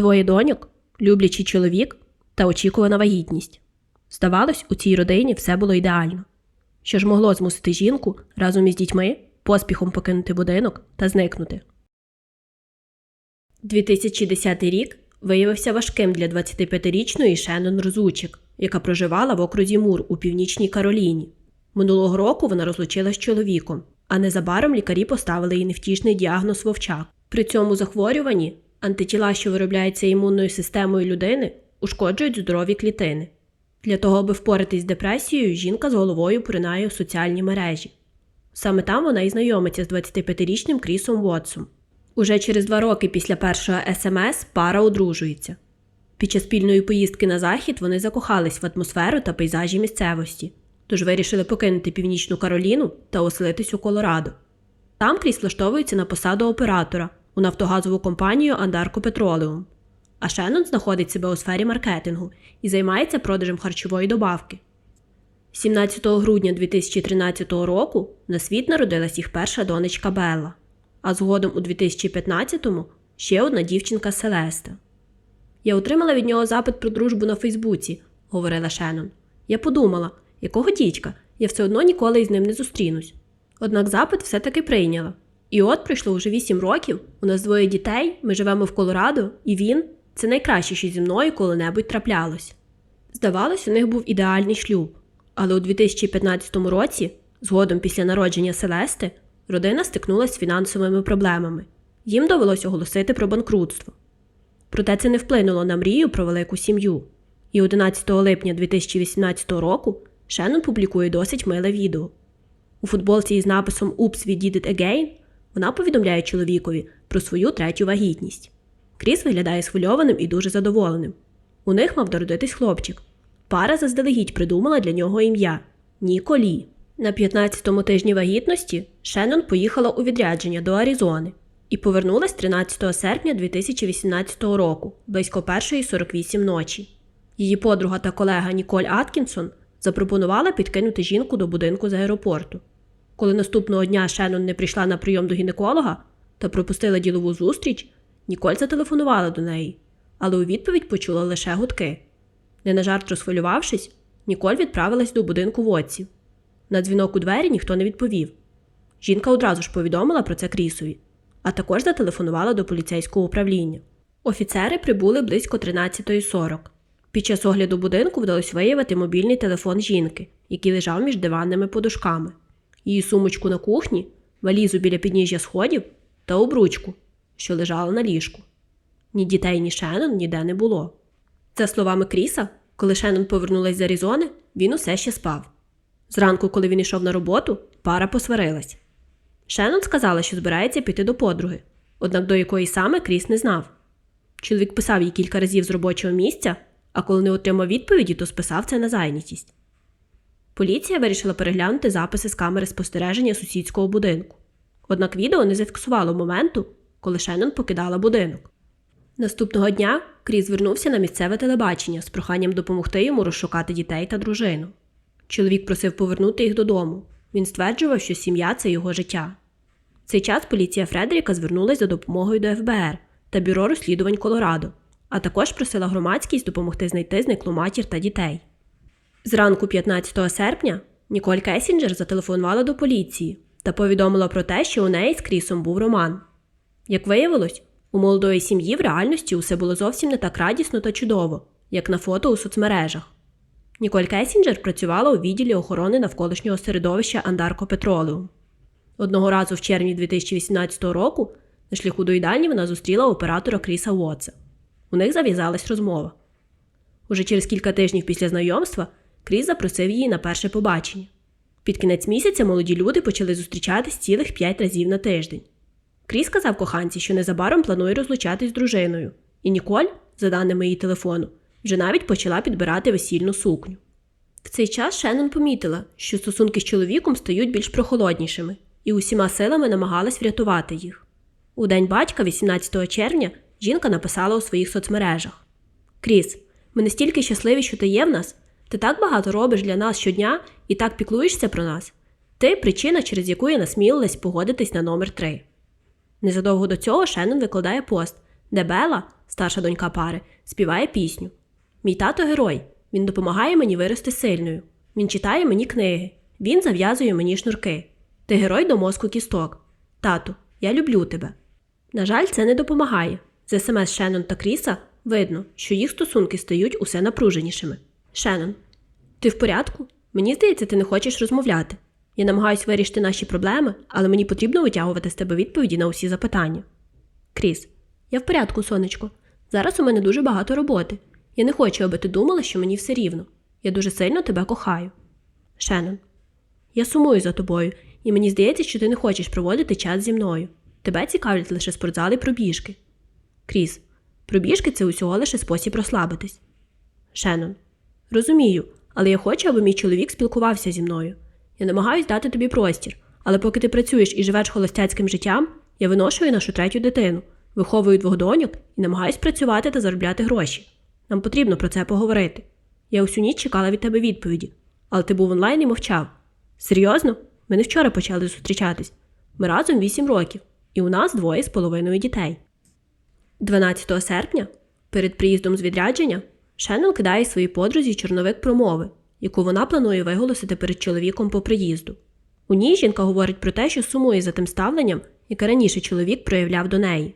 Двоє доньок, люблячий чоловік та очікувана вагітність. Здавалось, у цій родині все було ідеально. Що ж могло змусити жінку разом із дітьми поспіхом покинути будинок та зникнути. 2010 рік виявився важким для 25-річної Шеннон Розучик, яка проживала в окрузі Мур у північній Кароліні. Минулого року вона розлучилась з чоловіком, а незабаром лікарі поставили їй невтішний діагноз вовчак. При цьому захворюванні антитіла, що виробляються імунною системою людини, ушкоджують здорові клітини. Для того, аби впоратись з депресією, жінка з головою поринає у соціальні мережі. Саме там вона і знайомиться з 25-річним Крісом Вотсом. Уже через два роки після першого СМС пара одружується. Під час спільної поїздки на захід вони закохались в атмосферу та пейзажі місцевості, тож вирішили покинути північну Кароліну та оселитись у Колорадо. Там Кріс влаштовується на посаду оператора у нафтогазову компанію Андарко Петролеум. А Шеннон знаходить себе у сфері маркетингу і займається продажем харчової добавки. 17 грудня 2013 року на світ народилась їх перша донечка Белла, а згодом у 2015-му ще одна дівчинка Селеста. Я отримала від нього запит про дружбу на Фейсбуці, говорила Шеннон. Я подумала, якого дідька, я все одно ніколи із ним не зустрінусь. Однак запит все-таки прийняла. І от пройшло вже 8 років, у нас двоє дітей, ми живемо в Колорадо, і він це найкраще, що зі мною коли-небудь траплялось. Здавалось, у них був ідеальний шлюб, але у 2015 році, згодом після народження Селести, родина стикнулася з фінансовими проблемами. Їм довелося оголосити про банкрутство. Проте це не вплинуло на мрію про велику сім'ю. І 11 липня 2018 року Шеннон публікує досить миле відео. У футболці із написом Oops, we did it again вона повідомляє чоловікові про свою третю вагітність. Кріс виглядає схвильованим і дуже задоволеним. У них мав народитись хлопчик. Пара заздалегідь придумала для нього ім'я Ніколі. На 15-му тижні вагітності Шеннон поїхала у відрядження до Аризони і повернулась 13 серпня 2018 року, близько 1.48 ночі. Її подруга та колега Ніколь Аткінсон запропонувала підкинути жінку до будинку з аеропорту. Коли наступного дня Шеннон не прийшла на прийом до гінеколога та пропустила ділову зустріч, Ніколь зателефонувала до неї, але у відповідь почула лише гудки. Не на жарт розхвилювавшись, Ніколь відправилась до будинку Вотсів. На дзвінок у двері ніхто не відповів. Жінка одразу ж повідомила про це Крісові, а також зателефонувала до поліцейського управління. Офіцери прибули близько 13.40. Під час огляду будинку вдалося виявити мобільний телефон жінки, який лежав між диванними подушками, її сумочку на кухні, валізу біля підніжжя сходів та обручку, що лежала на ліжку. Ні дітей, ні Шеннон ніде не було. За словами Кріса, коли Шеннон повернулась з Аризони, він усе ще спав. Зранку, коли він йшов на роботу, пара посварилась. Шеннон сказала, що збирається піти до подруги, однак до якої саме Кріс не знав. Чоловік писав їй кілька разів з робочого місця, а коли не отримав відповіді, то списав це на зайнятість. Поліція вирішила переглянути записи з камери спостереження сусідського будинку. Однак відео не зафіксувало моменту, коли Шеннон покидала будинок. Наступного дня Кріс звернувся на місцеве телебачення з проханням допомогти йому розшукати дітей та дружину. Чоловік просив повернути їх додому. Він стверджував, що сім'я це його життя. В цей час поліція Фредеріка звернулася за допомогою до ФБР та Бюро розслідувань Колорадо, а також просила громадськість допомогти знайти зниклу матір та дітей. Зранку 15 серпня Ніколь Кесінджер зателефонувала до поліції та повідомила про те, що у неї з Крісом був роман. Як виявилось, у молодої сім'ї в реальності усе було зовсім не так радісно та чудово, як на фото у соцмережах. Ніколь Кесінджер працювала у відділі охорони навколишнього середовища Андарко Петролеум. Одного разу в червні 2018 року на шляху до їдальні вона зустріла оператора Кріса Уотса. У них зав'язалась розмова. Уже через кілька тижнів після знайомства Кріс запросив її на перше побачення. Під кінець місяця молоді люди почали зустрічатись цілих п'ять разів на тиждень. Кріс сказав коханці, що незабаром планує розлучатись з дружиною, і Ніколь, за даними її телефону, вже навіть почала підбирати весільну сукню. В цей час Шеннон помітила, що стосунки з чоловіком стають більш прохолоднішими, і усіма силами намагалась врятувати їх. У день батька, 18 червня, жінка написала у своїх соцмережах: Кріс, ми настільки щасливі, що ти є в нас. Ти так багато робиш для нас щодня і так піклуєшся про нас. Ти причина, через яку я насмілилась погодитись на номер 3. Незадовго до цього Шеннон викладає пост, де Бела, старша донька пари, співає пісню. Мій тато герой. Він допомагає мені вирости сильною. Він читає мені книги. Він зав'язує мені шнурки. Ти герой до мозку кісток. Тату, я люблю тебе. На жаль, це не допомагає. З смс Шеннон та Кріса видно, що їх стосунки стають усе напруженішими. Шеннон, ти в порядку? Мені здається, ти не хочеш розмовляти. Я намагаюся вирішити наші проблеми, але мені потрібно витягувати з тебе відповіді на усі запитання. Кріс, я в порядку, сонечко. Зараз у мене дуже багато роботи. Я не хочу, аби ти думала, що мені все рівно. Я дуже сильно тебе кохаю. Шеннон, я сумую за тобою, і мені здається, що ти не хочеш проводити час зі мною. Тебе цікавлять лише спортзали і пробіжки. Кріс, пробіжки це усього лише спосіб розслабитись. Шеннон, розумію, але я хочу, аби мій чоловік спілкувався зі мною. Я намагаюсь дати тобі простір, але поки ти працюєш і живеш холостяцьким життям, я виношую нашу третю дитину, виховую двох доньок і намагаюсь працювати та заробляти гроші. Нам потрібно про це поговорити. Я усю ніч чекала від тебе відповіді, але ти був онлайн і мовчав. Серйозно? Ми не вчора почали зустрічатись. Ми разом 8 років, і у нас двоє з половиною дітей. 12 серпня, перед приїздом з відрядження, Шеннон кидає своїй подрузі чорновик промови, яку вона планує виголосити перед чоловіком по приїзду. У ній жінка говорить про те, що сумує за тим ставленням, яке раніше чоловік проявляв до неї.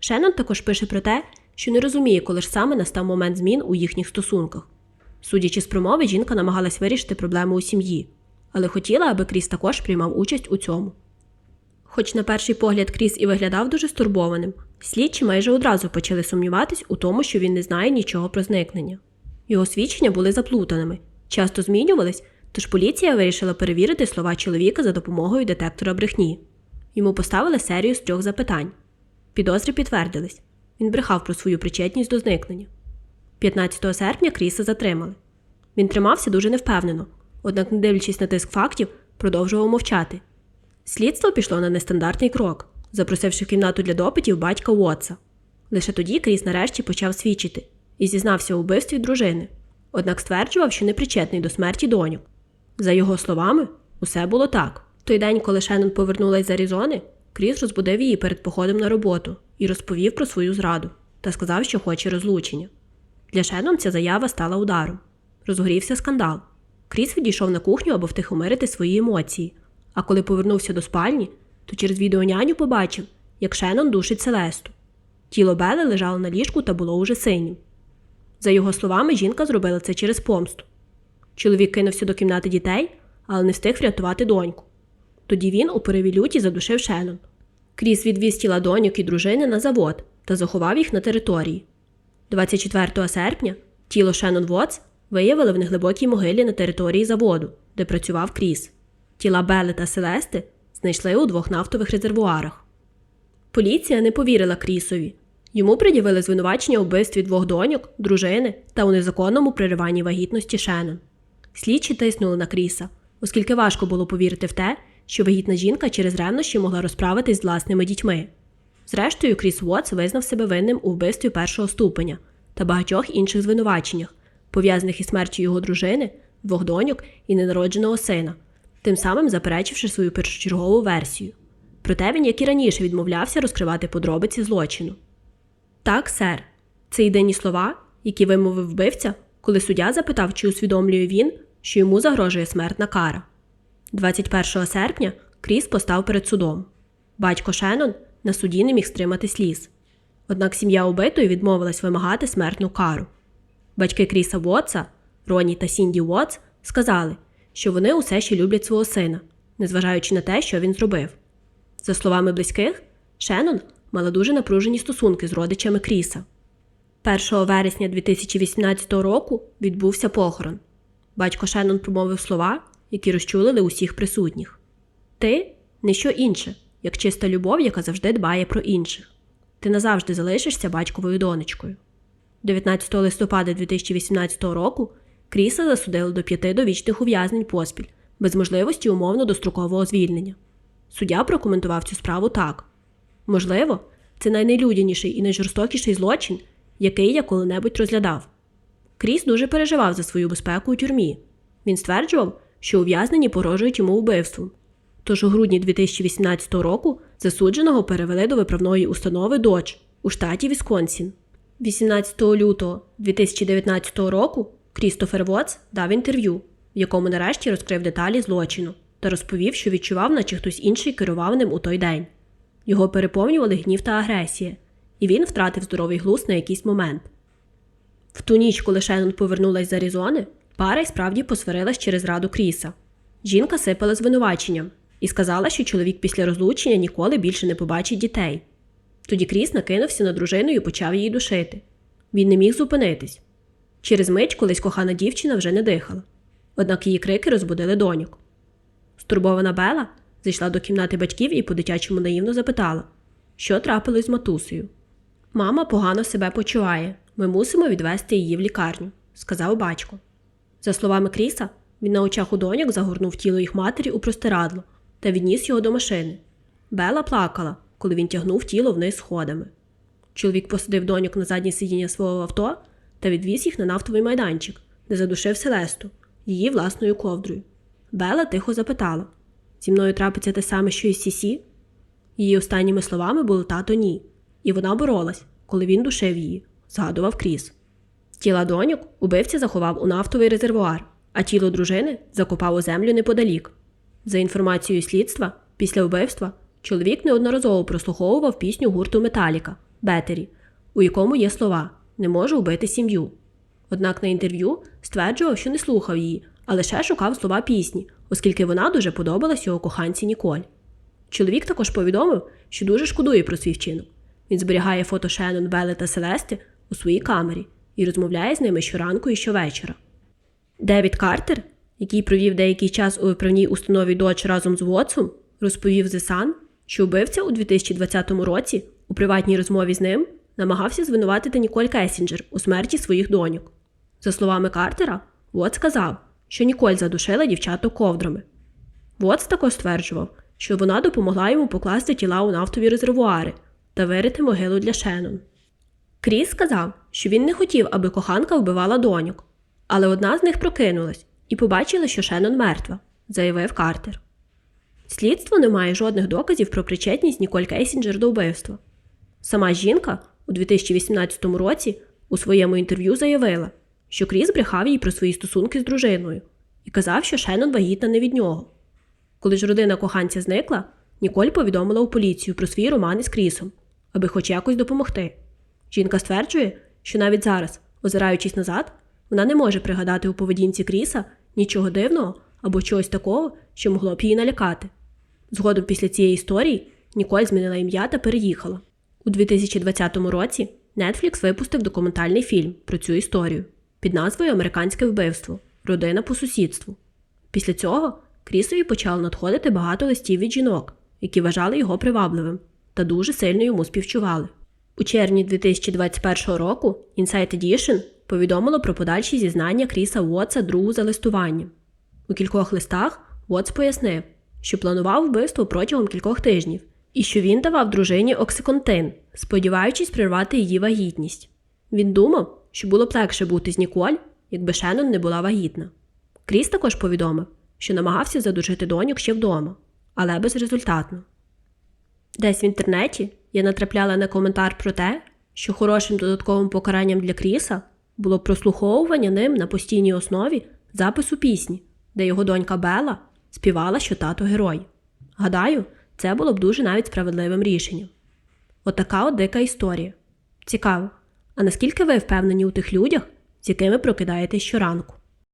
Шеннон також пише про те, що не розуміє, коли ж саме настав момент змін у їхніх стосунках. Судячи з промови, жінка намагалась вирішити проблему у сім'ї, але хотіла, аби Кріс також приймав участь у цьому. Хоч на перший погляд Кріс і виглядав дуже стурбованим, слідчі майже одразу почали сумніватись у тому, що він не знає нічого про зникнення. Його свідчення були заплутаними, часто змінювались, тож поліція вирішила перевірити слова чоловіка за допомогою детектора брехні. Йому поставили серію з трьох запитань. Підозри підтвердились. Він брехав про свою причетність до зникнення. 15 серпня Кріса затримали. Він тримався дуже невпевнено, однак, не дивлячись на тиск фактів, продовжував мовчати. Слідство пішло на нестандартний крок, запросивши в кімнату для допитів батька Уотса. Лише тоді Кріс нарешті почав свідчити і зізнався у вбивстві дружини, однак стверджував, що не причетний до смерті доньок. За його словами, усе було так. Той день, коли Шеннон повернулась з Аризони, Кріс розбудив її перед походом на роботу і розповів про свою зраду та сказав, що хоче розлучення. Для Шеннон ця заява стала ударом. Розгорівся скандал. Кріс відійшов на кухню, аби втихомирити свої емоції. А коли повернувся до спальні, то через відеоняню побачив, як Шеннон душить Селесту. Тіло Бели лежало на ліжку та було уже синім. За його словами, жінка зробила це через помсту. Чоловік кинувся до кімнати дітей, але не встиг врятувати доньку. Тоді він у пориві люті задушив Шеннон. Кріс відвіз тіла доньок і дружини на завод та заховав їх на території. 24 серпня тіло Шеннон Вотс виявили в неглибокій могилі на території заводу, де працював Кріс. Тіла Бели та Селести знайшли у двох нафтових резервуарах. Поліція не повірила Крісові. Йому пред'явили звинувачення у вбивстві двох доньок, дружини та у незаконному пририванні вагітності Шеннон. Слідчі тиснули на Кріса, оскільки важко було повірити в те, що вагітна жінка через ревнощі могла розправитись з власними дітьми. Зрештою, Кріс Уотс визнав себе винним у вбивстві першого ступеня та багатьох інших звинуваченнях, пов'язаних із смертю його дружини, двох доньок і ненародженого сина, тим самим заперечивши свою першочергову версію. Проте він, як і раніше, відмовлявся розкривати подробиці злочину. Так, сер, це єдині слова, які вимовив вбивця, коли суддя запитав, чи усвідомлює він, що йому загрожує смертна кара. 21 серпня Кріс постав перед судом. Батько Шеннон на суді не міг стримати сліз. Однак сім'я убитої відмовилась вимагати смертну кару. Батьки Кріса Вотса, Роні та Сінді Уотс, сказали, що вони усе ще люблять свого сина, незважаючи на те, що він зробив. За словами близьких, Шеннон мала дуже напружені стосунки з родичами Кріса. 1 вересня 2018 року відбувся похорон. Батько Шеннон промовив слова, які розчулили усіх присутніх. Ти не що інше, як чиста любов, яка завжди дбає про інших. Ти назавжди залишишся батьковою донечкою. 19 листопада 2018 року Кріса засудили до п'яти довічних ув'язнень поспіль, без можливості умовно дострокового звільнення. Суддя прокоментував цю справу так: можливо, це найнелюдяніший і найжорстокіший злочин, який я коли-небудь розглядав. Кріс дуже переживав за свою безпеку у тюрмі. Він стверджував, що ув'язнені погрожують йому вбивством. Тож у грудні 2018 року засудженого перевели до виправної установи Доч у штаті Вісконсін. 18 лютого 2019 року Крістофер Вотс дав інтерв'ю, в якому нарешті розкрив деталі злочину та розповів, що відчував, наче хтось інший керував ним у той день. Його переповнювали гнів та агресія, і він втратив здоровий глузд на якийсь момент. В ту ніч, коли Шеннон повернулась з Аризони, пара й справді посварилась через раду Кріса. Жінка сипала звинуваченням і сказала, що чоловік після розлучення ніколи більше не побачить дітей. Тоді Кріс накинувся на дружину і почав її душити. Він не міг зупинитись. Через мить колись кохана дівчина вже не дихала, однак її крики розбудили доньок. Стурбована Бела зайшла до кімнати батьків і по-дитячому наївно запитала, що трапилось з матусею. Мама погано себе почуває. Ми мусимо відвести її в лікарню, сказав батько. За словами Кріса, він на очах у доньок загорнув тіло їх матері у простирадло та відніс його до машини. Бела плакала, коли він тягнув тіло вниз сходами. Чоловік посадив доньок на заднє сидіння свого авто та відвіз їх на нафтовий майданчик, де задушив Селесту, її власною ковдрою. Бела тихо запитала: Зі мною трапиться те саме, що і Сісі? Її останніми словами було тато ні, і вона боролась, коли він душив її, згадував Кріс. Тіла доньок убивця заховав у нафтовий резервуар, а тіло дружини закопав у землю неподалік. За інформацією слідства, після вбивства чоловік неодноразово прослуховував пісню гурту Металіка Бетері, у якому є слова Не можу вбити сім'ю. Однак на інтерв'ю стверджував, що не слухав її, а лише шукав слова пісні, оскільки вона дуже подобалась його коханці Ніколь. Чоловік також повідомив, що дуже шкодує про свій вчинок. Він зберігає фото Шеннон, Белли та Селести у своїй камері і розмовляє з ними щоранку і щовечора. Девід Картер, який провів деякий час у виправній установі Доч разом з Вотсом, розповів The Sun, що вбивця у 2020 році у приватній розмові з ним намагався звинуватити Ніколь Кесінджер у смерті своїх доньок. За словами Картера, Вотс сказав, що Ніколь задушила дівчаток ковдрами. Вотс також стверджував, що вона допомогла йому покласти тіла у нафтові резервуари та вирити могилу для Шеннон. Кріс сказав, що він не хотів, аби коханка вбивала доньок, але одна з них прокинулась і побачила, що Шеннон мертва, заявив Картер. Слідство не має жодних доказів про причетність Ніколь Кейсінджер до вбивства. Сама жінка у 2018 році у своєму інтерв'ю заявила, що Кріс брехав їй про свої стосунки з дружиною і казав, що Шеннон вагітна не від нього. Коли ж родина коханця зникла, Ніколь повідомила у поліцію про свій роман із Крісом, аби хоч якось допомогти. Жінка стверджує, що навіть зараз, озираючись назад, вона не може пригадати у поведінці Кріса нічого дивного або чогось такого, що могло б її налякати. Згодом після цієї історії Ніколь змінила ім'я та переїхала. У 2020 році Netflix випустив документальний фільм про цю історію під назвою Американське вбивство Родина по сусідству. Після цього Крісові почало надходити багато листів від жінок, які вважали його привабливим та дуже сильно йому співчували. У червні 2021 року Insight Edition повідомило про подальші зізнання Кріса Уотса другу за листуванням. У кількох листах Уотс пояснив, що планував вбивство протягом кількох тижнів і що він давав дружині оксиконтин, сподіваючись прервати її вагітність. Він думав, що було б легше бути з Ніколь, якби Шеннон не була вагітна. Кріс також повідомив, що намагався задушити доньок ще вдома, але безрезультатно. Десь в інтернеті я натрапляла на коментар про те, що хорошим додатковим покаранням для Кріса було прослуховування ним на постійній основі запису пісні, де його донька Бела співала, що тато герой. Гадаю, це було б дуже навіть справедливим рішенням. Отака от дика історія. Цікаво. А наскільки ви впевнені у тих людях, з якими прокидаєтесь щоранку?